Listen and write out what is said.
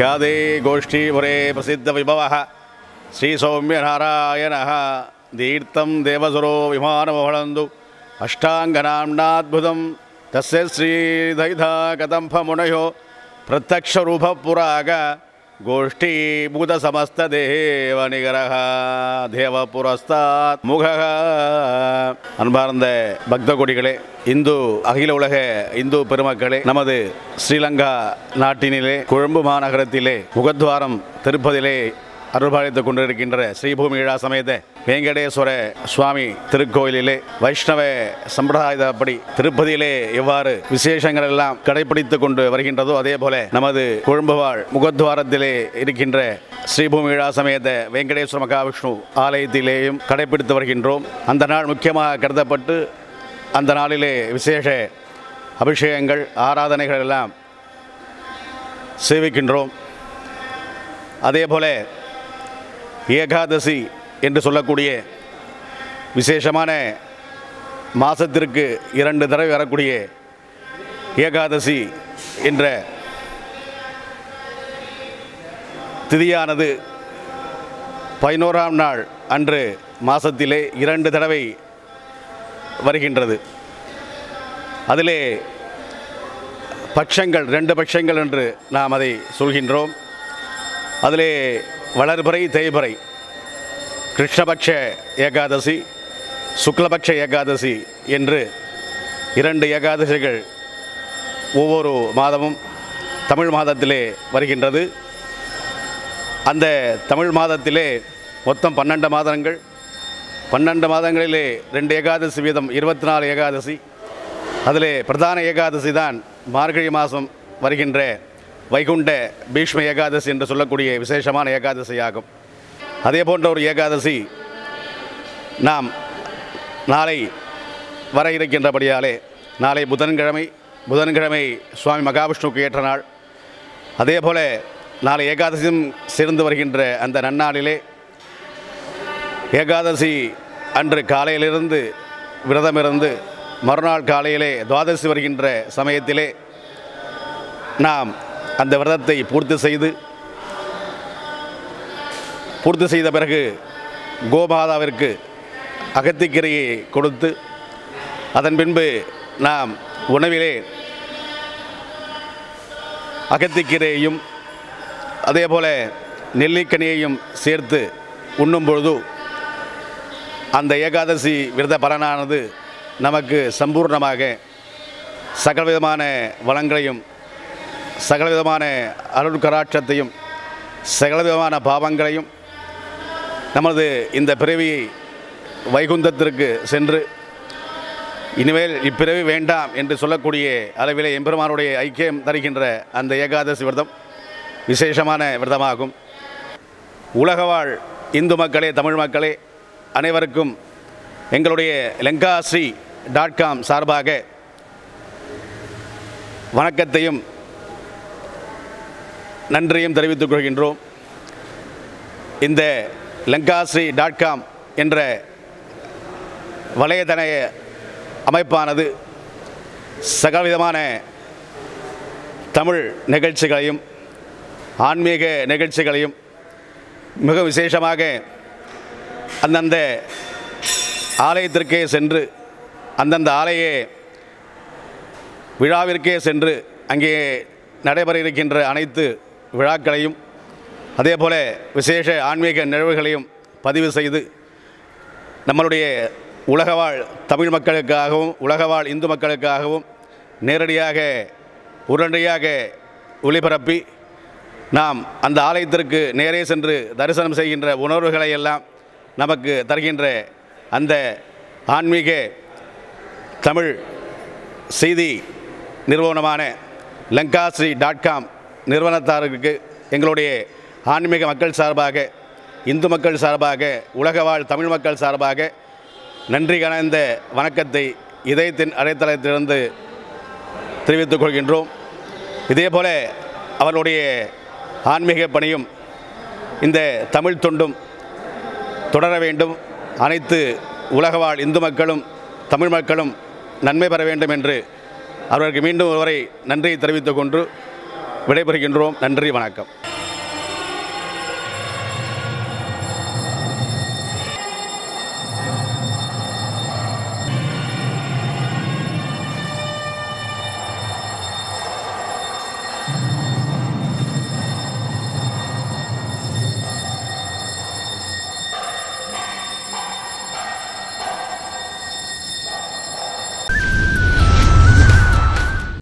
ख्यादेगोष्ठीपुरे प्रसिद्धविभवः श्रीसौम्यनारायणः तीर्थं देवसुरो विमानमोहन्दु अष्टाङ्गनाम्नाद्भुतं तस्य श्रीदयिधा कदम्फमुनयोः प्रत्यक्षरूपपुराग கோஷ்டீபூதசமஸ்தேவநிகரக தேவபுரஸ்தாத் முகக அன்பார்ந்த பக்த கொடிகளே இந்து அகில உலக இந்து பெருமக்களே நமது ஸ்ரீலங்கா நாட்டினிலே கொழும்பு மாநகரத்திலே முகத்வாரம் திருப்பதிலே அருள்பாலித்துக் கொண்டிருக்கின்ற ஸ்ரீபூமி விழா சமேத வெங்கடேஸ்வர சுவாமி திருக்கோயிலிலே வைஷ்ணவ சம்பிரதாயப்படி திருப்பதியிலே எவ்வாறு விசேஷங்கள் எல்லாம் கடைபிடித்துக் கொண்டு வருகின்றதோ அதே போல நமது கொழும்புவாழ் முகத்வாரத்திலே இருக்கின்ற ஸ்ரீபூமி விழா சமேத வெங்கடேஸ்வர மகாவிஷ்ணு ஆலயத்திலேயும் கடைபிடித்து வருகின்றோம். அந்த நாள் முக்கியமாக கருதப்பட்டு அந்த நாளிலே விசேஷ அபிஷேகங்கள் ஆராதனைகள் எல்லாம் சேவிக்கின்றோம். அதே போல ஏகாதசி என்று சொல்லக்கூடிய விசேஷமான மாதத்திற்கு இரண்டு தடவை வரக்கூடிய ஏகாதசி என்ற திதியானது பதினோராம் நாள் அன்று மாதத்திலே இரண்டு தடவை வருகின்றது. அதிலே பட்சங்கள் ரெண்டு பட்சங்கள் என்று நாம் அதை சொல்கின்றோம். அதிலே வளர்பிறை தேய்பிறை கிருஷ்ணபக்ஷ ஏகாதசி சுக்லபக்ஷ ஏகாதசி என்று இரண்டு ஏகாதசிகள் ஒவ்வொரு மாதமும் தமிழ் மாதத்திலே வருகின்றது. அந்த தமிழ் மாதத்திலே மொத்தம் பன்னெண்டு மாதங்கள். பன்னெண்டு மாதங்களிலே ரெண்டு ஏகாதசி வீதம் இருபத்தி நாலு ஏகாதசி. அதிலே பிரதான ஏகாதசி தான் மார்கழி மாதம் வருகின்ற வைகுண்ட பீஷ்ம ஏகாதசி என்று சொல்லக்கூடிய விசேஷமான ஏகாதசியாகும். அதே போன்ற ஒரு ஏகாதசி நாம் நாளை வர இருக்கின்றபடியாலே நாளை புதன்கிழமை புதன்கிழமை சுவாமி மகாவிஷ்ணுவுக்கு ஏற்ற நாள். அதே போல் நாளை ஏகாதசியும் சேர்ந்து வருகின்ற அந்த நன்னாளிலே ஏகாதசி அன்று காலையிலிருந்து விரதமிருந்து மறுநாள் காலையிலே துவாதசி வருகின்ற சமயத்திலே நாம் அந்த விரதத்தை பூர்த்தி செய்து பூர்த்தி செய்த பிறகு கோமாதாவிற்கு அகத்திக்கரையை கொடுத்து அதன் பின்பு நாம் உணவிலே அகத்திக்கீரையையும் அதே போல் நெல்லிக்கனியையும் சேர்த்து உண்ணும் பொழுது அந்த ஏகாதசி விரத பலனானது நமக்கு சம்பூர்ணமாக சகலவிதமான வளங்களையும் சகலவிதமான அருள்கராட்சத்தையும் சகலவிதமான பாவங்களையும் நமது இந்த பிறவியை வைகுந்தத்திற்கு சென்று இனிமேல் இப்பிறவி வேண்டாம் என்று சொல்லக்கூடிய அளவிலே எம்பெருமானுடைய ஐக்கியம் தருகின்ற அந்த ஏகாதசி விரதம் விசேஷமான விரதமாகும். உலகவாழ் இந்து மக்களே தமிழ் மக்களே அனைவருக்கும் எங்களுடைய லெங்காசி டாட் காம் சார்பாக வணக்கத்தையும் நன்றியும் தெரிவித்துக் கொள்கின்றோம். இந்த லங்காஸ்ரீ டாட் காம் என்ற வலையதன அமைப்பானது சகலவிதமான தமிழ் நிகழ்ச்சிகளையும் ஆன்மீக நிகழ்ச்சிகளையும் மிக விசேஷமாக அந்தந்த ஆலயத்திற்கே சென்று அந்தந்த ஆலய விழாவிற்கே சென்று அங்கே நடைபெற இருக்கின்ற அனைத்து விழாக்களையும் அதேபோல் விசேஷ ஆன்மீக நிகழ்வுகளையும் பதிவு செய்து நம்மளுடைய உலகவாழ் தமிழ் மக்களுக்காகவும் உலகவாழ் இந்து மக்களுக்காகவும் நேரடியாக உடனடியாக ஒளிபரப்பி நாம் அந்த ஆலயத்திற்கு நேரே சென்று தரிசனம் செய்கின்ற உணர்வுகளை எல்லாம் நமக்கு தருகின்ற அந்த ஆன்மீக தமிழ் செய்தி நிறுவனமான லங்காஸ்ரீ டாட் காம் நிறுவனத்தாருக்கு எங்களுடைய ஆன்மீக மக்கள் சார்பாக இந்து மக்கள் சார்பாக உலகவாழ் தமிழ் மக்கள் சார்பாக நன்றி கலந்த வணக்கத்தை இதயத்தின் அடைத்தளத்திலிருந்து தெரிவித்துக் கொள்கின்றோம். இதேபோல் அவர்களுடைய ஆன்மீக பணியும் இந்த தமிழ் தொண்டும் தொடர வேண்டும். அனைத்து உலகவாழ் இந்து மக்களும் தமிழ் மக்களும் நன்மை பெற வேண்டும் என்று அவர்களுக்கு மீண்டும் ஒருவரை நன்றியை தெரிவித்துக் கொண்டு விடைபெறுகின்றோம். நன்றி வணக்கம்.